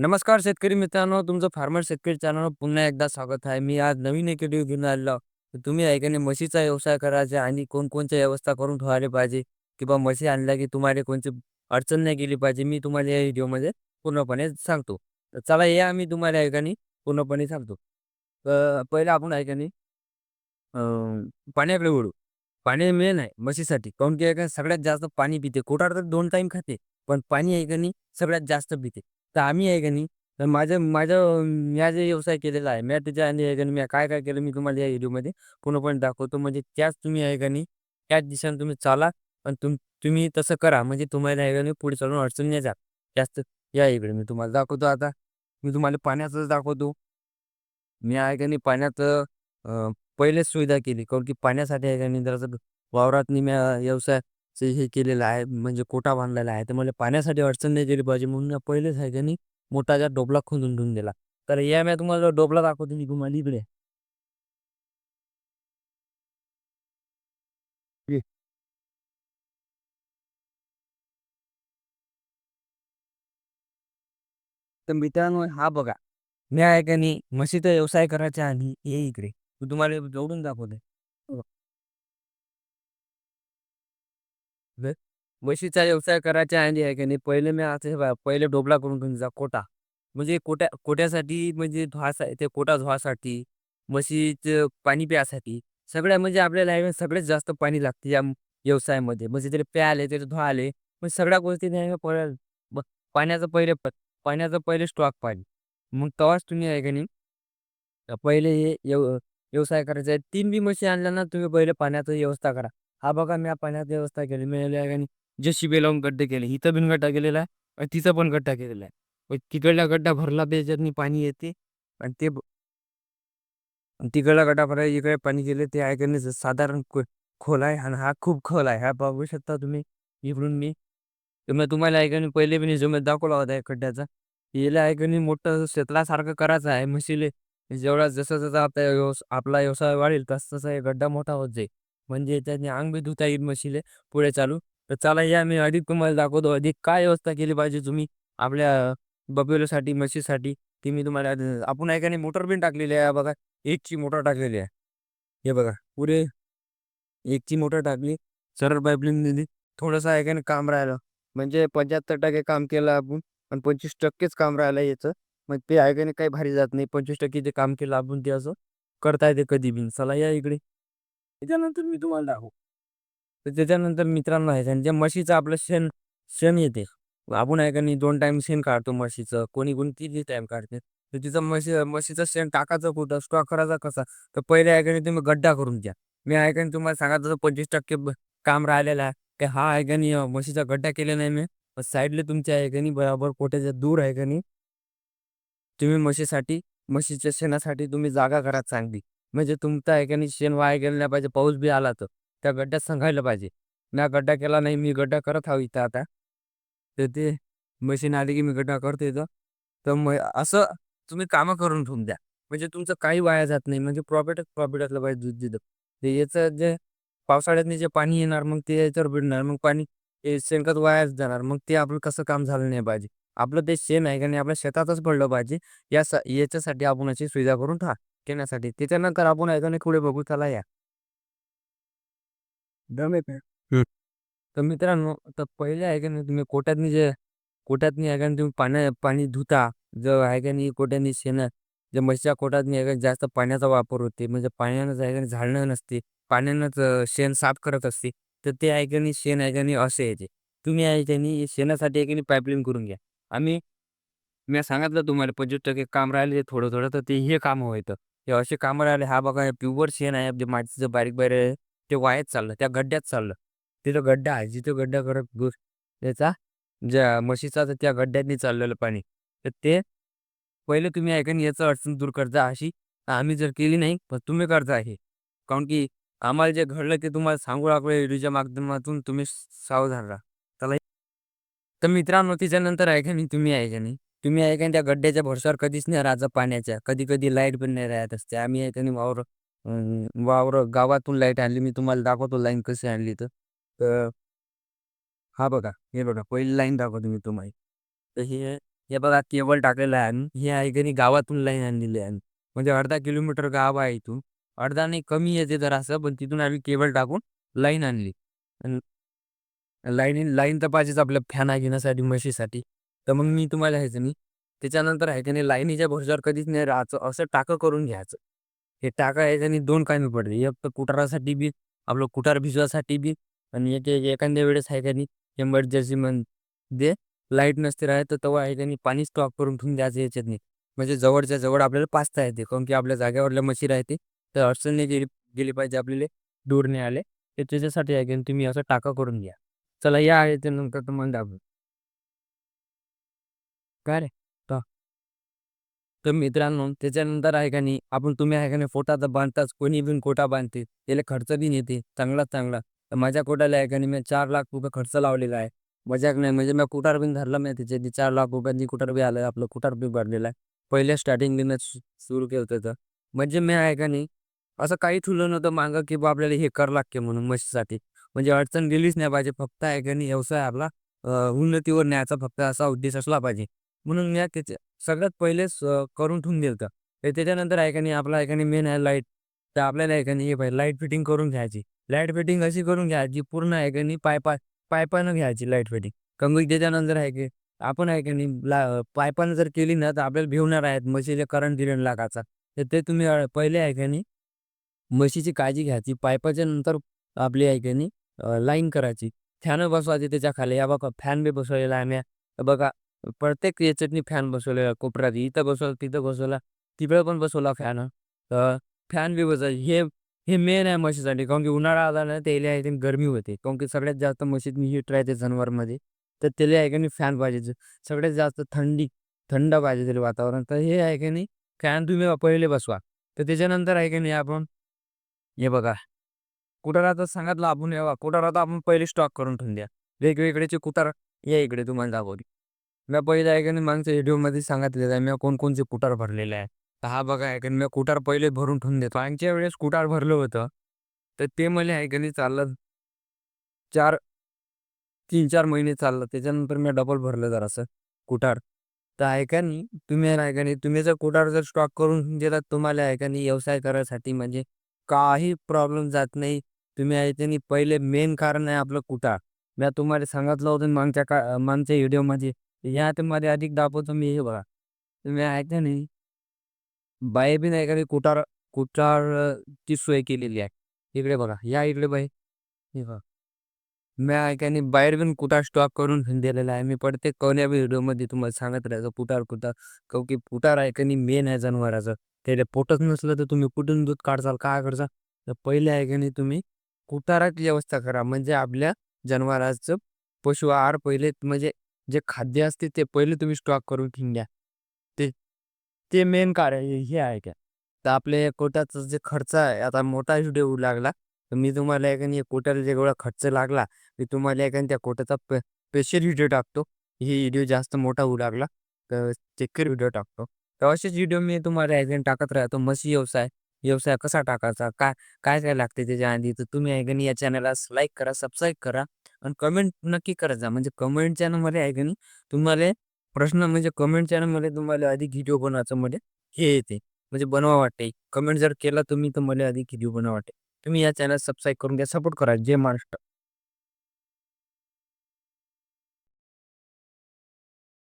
नमस्कार शेतकरी मित्रांनो, तुमचं फार्मर शेतकरी चॅनलवर पुन्हा एकदा स्वागत आहे. मी आज नवीन एक व्हिडिओ घेऊन आलेलो तर तुम्ही ऐकाने म्हशीचा व्यवसाय करायचा आणि कोणकोणत्या व्यवस्था करून ठेवायला पाहिजे किंवा म्हशी आणल्या की तुम्हाला कोणती अडचण नाही गेली पाहिजे, मी तुम्हाला या व्हिडिओमध्ये पूर्णपणे सांगतो. तर चला या मी तुम्हाला ऐकाने पूर्णपणे सांगतो. तर पहिलं आपण ऐकाने पाण्याकडे वळू. पाणी मेन आहे म्हशीसाठी. काऊन की ऐका सगळ्यात जास्त पाणी पिते. कोटार तर दोन टाईम खाते, पण पाणी ऐकाने सगळ्यात जास्त पिते. तर आम्ही आहे का नाही, तर माझं माझं म्या जे व्यवसाय केलेला आहे, म्या त्याच्याने आहे का नाही, म्या काय-काय केलं मी तुम्हाला या व्हिडिओमध्ये पूर्णपणे दाखवतो. म्हणजे त्याच तुम्ही आहे का नाही, त्याच दिशेने तुम्ही चाला पण तुम तुम्ही तसं करा. म्हणजे तुम्हाला आहे का नाही पुढे चालून अडचण नाही जात. जास्त या इकडे मी तुम्हाला दाखवतो आता. मी तुम्हाला पाण्याचंच दाखवतो. मी आहे का नाही पाण्यात पहिलेच सुविधा केली. काहून की पाण्यासाठी आहे का नाही जरासं वावरात मी व्यवसाय व्यवसायाचं हे केलेलं आहे, म्हणजे कोटा बांधलेला आहे. तर मला पाण्यासाठी अडचण नाही गेली पाहिजे म्हणून मी पहिलेच आहे का नाही मोठाचा डोबला खोदून ठेवून दिला. तर या मी तुम्हाला डोबला दाखवतो मी तुम्हाला इकडे. तर मित्रांनो हा बघा. मी आहे का नाही म्हशीचा व्यवसाय करायच्या आधी ये इकडे. तुम्हाला जवळून दाखवतोय. बघा. बघ. म्हणजे म्हशीचा व्यवसाय करायचे आहे का नाही पहिले मी असं पहिले डोबला करून घेऊन जा कोटा. म्हणजे कोट्या कोट्यासाठी म्हणजे धुवासा ते कोटा धुवासाठी, म्हशीचं पाणी प्यायसाठी, सगळ्या म्हणजे आपल्याला आहे सगळ्यात जास्त पाणी लागते या व्यवसायामध्ये. म्हणजे त्याला प्यायले, त्याला धुवायले, म्हणजे सगळ्या गोष्टी नाही पडेल. पाण्याचं पहिले पाण्याचं पहिले स्टॉक पाणी मग तेव्हाच तुम्ही आहे का नाही पहिले हे व्यवसाय करायचा आहे. तीन बी म्हशी आणल्या ना तुम्ही पहिले पाण्याचं व्यवस्था करा. हा बघा मी पाण्यात व्यवस्था केली. मी आहे आणि जशी लावून गड्डे केले. इथं पण गड्डा केलेला आहे आणि तिचा पण गड्डा केलेला आहे. तिकडला गड्डा भरला त्याच्यातनी पाणी येते आणि ते तिकडला गड्डा भरायला इकडे पाणी गेले ते आहे साधारण खोल आहे आणि हा खूप खोल आहे. हा बघू शकता तुम्ही इकडून मी मग तुम्हाला आहे पहिले मी रिझ्यूम दाखवला होता या खड्ड्याचा. याला आहे मोठं शेतलासारखं करायचं आहे म्हशीले. जेवढा जसं जसा आपला आपला व्यवसाय वाढेल तसं-तसं हे गड्डा मोठा होत जाईल. म्हणजे त्याने अंग बी धुता येईल म्हशीले पुढे चालू तर चला या मी अधिक तुम्हाला दाखवतो अधिक काय व्यवस्था केली पाहिजे तुम्ही आपल्या बबेलोसाठी म्हशीसाठी ती मी तुम्हाला आपण एकाने मोटर पण टाकलेली आहे बघा. 1 ची मोटर टाकलेली आहे. हे बघा पुढे 1 ची मोटर टाकली. सरळ पाईपलाईन दिली. थोडंसं एकाने काम राहिलं. म्हणजे 75% काम केलं आपण आणि पंचवीस टक्केच काम राहिलं याचं. मग ते आहे काही भारी जात नाही. 25% जे काम केलं आपण ते असं करता येते कधी बी. चला या इकडे. त्याच्यानंतर मी तुम्हाला दाखवू. तर त्याच्यानंतर मित्रांनो आहे आणि म्हशीचं आपलं शेण शेण येते. आपण आहे का नाही दोन टाईम शेण काढतो म्हशीचं. कोणी-कोणी 3 टाईम काढते. तर तिचं म्हशी म्हशीचं शेण टाकायचं कुठं, स्टॉक करायचा कसा? तर पहिले आहे का नाही तुम्ही गड्डा करून द्या मी आहे का नाही तुम्हाला सांगायचं पंचवीस टक्के काम राहिलेलं आहे. की हा आहे का नाही म्हशीचा गड्डा केला नाही मी. साईडला तुमच्या आहे का नाही बरोबर कोट्याच्या दूर आहे का नाही तुम्ही म्हशीसाठी म्हशीच्या शेणासाठी तुम्ही जागा करा चांगली. म्हणजे तुमचा आहे का नाही शेण वाया गेलं नाही पाहिजे. पाऊस बी आला तर त्या गड्ड्यात सांगायला पाहिजे. म्या गड्डा केला नाही, मी गड्डा करत हवी इथं आता. तर ते मशीन आली की मी गड्डा करतो इथं. तर मग असं तुम्ही कामं करून ठेवून द्या. म्हणजे तुमचं काही वाया जात नाही. म्हणजे प्रॉफिटच प्रॉफिट असलं पाहिजे दूध तिथं. ते याचं जे पावसाळ्यातनं जे पाणी येणार मग ते याच्यावर भिडणार. मग पाणी शेणखत वायाच जाणार. मग ते आपलं कसं काम झालं नाही पाहिजे. आपलं ते शेण आहे का नाही आपल्या शेतातच पडलं पाहिजे. या याच्यासाठी आपण अशी सुविधा करून ठेवा ठेवण्यासाठी. त्याच्यानंतर आपण नाही पुढे बघू चला या. दम येत आहे. हं. तर मित्रांनो तर पहिले आहे का नाही तुम्ही कोट्यातनी जे कोट्यातनी आहे का नाही तुम्ही पाण्या पाणी धुता. जो आहे का नाही कोट्यातनी शेण जे म्हशीच्या कोटातनी आहे का जास्त पाण्याचा वापर होते. म्हणजे पाण्यानं आहे का नाही झाडणं नसते. पाण्यानंच अ, शेण साफ करत असते. तर ते आहे का नाही शेण आहे का नाही असे येते. तुम्ही आहे का नाही शेणासाठी आहे की नाही पाईपलाईन करून घ्या. आम्ही मी सांगितलं तुम्हाला 25% काम राहिले थोडं-थोडं तर ते हे कामं व्हायचं. हे असे कामं राहिले. हा बघा हे प्युअर शेण आहे. जे मातीचं बारीक-बारीक आहे ते वायाच चाललं. त्या गड्ड्यात चाललं. तिथं गड्डा आहे. जिथं गड्डा करत त्याचा ज्या म्हशीचा तर त्या गड्ड्यातनी चाललेलं पाणी. तर ते पहिले तुम्ही आहे याचं अडचण दूर करता अशी. आम्ही जर केली नाही पण तुम्ही करता आहे काऊन की आम्हाला जे घडलं ते तुम्हाला सांगू लागलो व्हिडिओच्या माध्यमातून तुम्ही सावधान राहा. चला तर मित्रांनो त्याच्यानंतर ऐका का नाही तुम्ही आहे का नाही तुम्ही आहे का त्या गड्ड्याच्या भरसावर कधीच नाही राहायचं पाण्याच्या. कधी-कधी लाइट पण नाही राहत असते. आम्ही आहे त्याने वावर अं वावर गावातून लाइट आणली. मी तुम्हाला दाखवतो लाईन कशी आणली तर. तर हा बघा, हे बघा पहिली लाईन दाखवतो मी तुम्हाला. तर हे हे बघा केबल टाकलेलं आहे आम्ही. हे आहे की नाही गावातून लाईन आणलेली आहे म्हणजे अर्धा किलोमीटर गाव आहे इथून अर्धा नाही कमी येते जर असं पण तिथून आम्ही केबल टाकून लाईन आणली लाईन लाईन तर पाहिजेच आपल्या फॅन आहे घेण्यासाठी म्हशीसाठी तर मग मी तुम्हाला ह्याचं नाही त्याच्यानंतर आहे की नाही लाईनीच्या भरोश्यावर कधीच नाही राहायचं. असं टाकं करून घ्यायचं. हे टाका याच्याने दोन कामी पडते एक तर कुटारासाठी बी आपलं कुटार भिजवासाठी बी आणि एक एखाद्या वेळेस आहे का नाही एमर्जन्सी लाइट नसते राहत तर तेव्हा आहे त्यांनी पाणी स्टॉक करून ठेवून द्यायचं याच्यात नाही. म्हणजे जवळच्या जवळ आपल्याला पाचता येते. काऊन की आपल्या जागेवरल्या मशी राहते तर अडचण नाही गेली गेली पाहिजे आपल्याला दूर नाही आले. तर त्याच्यासाठी आहे की नाही तुम्ही असं टाका करून घ्या. चला या आहे ते नंतर तुम्हाला दाखवू काय रे? तर मित्रांनो त्याच्यानंतर आहे का नाही आपण तुम्ही आहे का नाही फोटा तर बांधताच कोणी बिन कोटा बांधते त्याला खर्च बी येते चांगला चांगला. तर माझ्या कोटाला आहे का नाही मी चार लाख रुपये खर्च लावलेला आहे. मजाक नाही म्हणजे मी कुटार बिन धरला नाही त्याच्या चार लाख रुपयांनी कुटार बी आलं आपलं कुटार बी भरलेलं आहे. पहिल्या स्टार्टिंग बिन सुरू केलं होतं तर. म्हणजे मी आहे का नाही असं काही ठुलं नव्हतं मागं की बा आपल्याला हे करावं लागते म्हणून म्हशीसाठी म्हणजे अडचण गेलीच नाही पाहिजे फक्त आहे का नाही व्यवसाय आपला उन्नतीवर न्यायचा फक्त असा उद्देश असला पाहिजे. म्हणून मी त्याच्या सगळ्यात पहिलेच करून ठेवून दिलं होतं. तर त्याच्यानंतर ऐकाने आपला ऐकाने मेन आहे लाइट तर आपल्याला ऐकाने हे पाहिजे लाइट फिटिंग करून घ्यायची. लाइट फिटिंग अशी करून घ्यायची? पूर्ण ऐकाने पायपा पायपानं घ्यायची लाइट फिटिंग कारण की त्याच्यानंतर आहे की आपण आहे नाही ला पायपानं जर केली ना तर आपल्याला भिवणार आहेत म्हशीला करंट दिलेला लागायचा. तर ते तुम्ही पहिले आहे नाही म्हशीची काळजी घ्यायची. पायपाच्या नंतर आपली आहे नाही लाईन करायची. फॅन बसवायची त्याच्याखाली या बघा फॅन बी बसवलेला आहे आम्ही. बघा प्रत्येक याच्यातनी फॅन बसवलेला कोपऱ्यात इथं बसवला तिथं बसवला तिकडे पण बसवला फॅन तर फॅन बी बसवला हे हे मेन आहे म्हशीसाठी काऊन की उन्हाळा आला ना त्याला आहे की गरमी होते. काऊन की सगळ्यात जास्त म्हशीत हीट राहते जनावरमध्ये. तर त्याला आहे का नाही फॅन पाहिजे सगळ्यात जास्त थंडी थंड पाहिजे त्याला वातावरण. तर हे आहे की नाही फॅन तुम्ही पहिले बसवा. तर त्याच्यानंतर आहे की नाही आपण हे बघा. कुटाराचं सांगितलं आपण हे बघा कुटारात आपण पहिले स्टॉक करून ठेवून द्या. वेगवेगळेचे कुटार या इकडे तुम्हाला दाखवली मी पहिले आहे का नाही मागच्या व्हिडिओमध्ये सांगितलेलं आहे मी कोणकोणचे कुटार भरलेले आहे. तर हा बघा आहे का मी कुटार पहिले भरून ठेवून देतो. मागच्या वेळेस कुटार भरलं होतं. तर ते मला आहे का नाही चाललं चार तीन चार महिने चाललं. त्याच्यानंतर मी डबल भरलं जरासं कुटार. तर आहे का नाही तुम्ही आहे का नाही तुम्ही जर कुटार जर स्टॉक करून देतात तुम्हाला आहे का नाही व्यवसाय करायसाठी म्हणजे काही प्रॉब्लेम जात नाही. तुम्ही आहे ते नाही पहिले मेन कारण आहे आपलं कुटार. मी तुम्हाला सांगितलं होतं मागच्या का मागच्या व्हिडिओमध्ये. या मध्ये अधिक दाखवतो मी हे बघा तुम्ही आहे का नाही। बाई बी नाही का कुटार कुटार ची सोय केलेली आहे इकडे बघा या इकडे बाई हे बघा मी आहे बाहेर पण कुटार स्टॉक करून दिलेला आहे मी प्रत्येक कोण्या व्हिडिओमध्ये तुम्हाला सांगत राहायचं कुटार कुटार। काऊन की कुटार आहे मेन आहे जनावराचं त्याला पोटच नसलं तर तुम्ही कुठून दूध काढसाल काय करसाल तर पहिले आहे तुम्ही कुटाराची व्यवस्था करा म्हणजे आपल्या जनावराचं पशु आहार पहिले म्हणजे जे खाद्य असते ते पहिले तुम्ही स्टॉक करून ठेवून घ्या. ते ते मेन कारण हे आहे का? तर आपल्या कोटाचा जे खर्च आहे आता मोठा व्हिडिओ होऊ लागला. तर मी तुम्हाला आहे या कोटाला कोट्याला जेवढा खर्च लागला मी तुम्हाला आहे त्या कोट्याचा स्पेशल व्हिडिओ टाकतो. ही व्हिडिओ जास्त मोठा होऊ लागला तर चेकर व्हिडिओ टाकतो. तर असेच व्हिडिओ मी तुम्हाला ऐकून टाकत राहतो. मशी व्यवसाय व्यवसाय कसा टाकायचा? काय काय काय लागते त्याच्या आधी? तर तुम्ही ऐकून या चॅनलला लाईक करा सबस्क्राईब करा. आणि कमेंट नक्की करत जा. म्हणजे कमेंट चॅनलमध्ये आहे की नाही तुम्हाला प्रश्न म्हणजे कमेंट चॅनलमध्ये तुम्हाला आधी व्हिडिओ बनवायचं म्हणजे हे येते. म्हणजे बनवा वाटते. कमेंट जर केला तुम्ही तर मला आधी व्हिडिओ बनवा वाटते. तुम्ही या चॅनल सबस्क्राईब करून घ्या. सपोर्ट करा. जय महाराष्ट्र.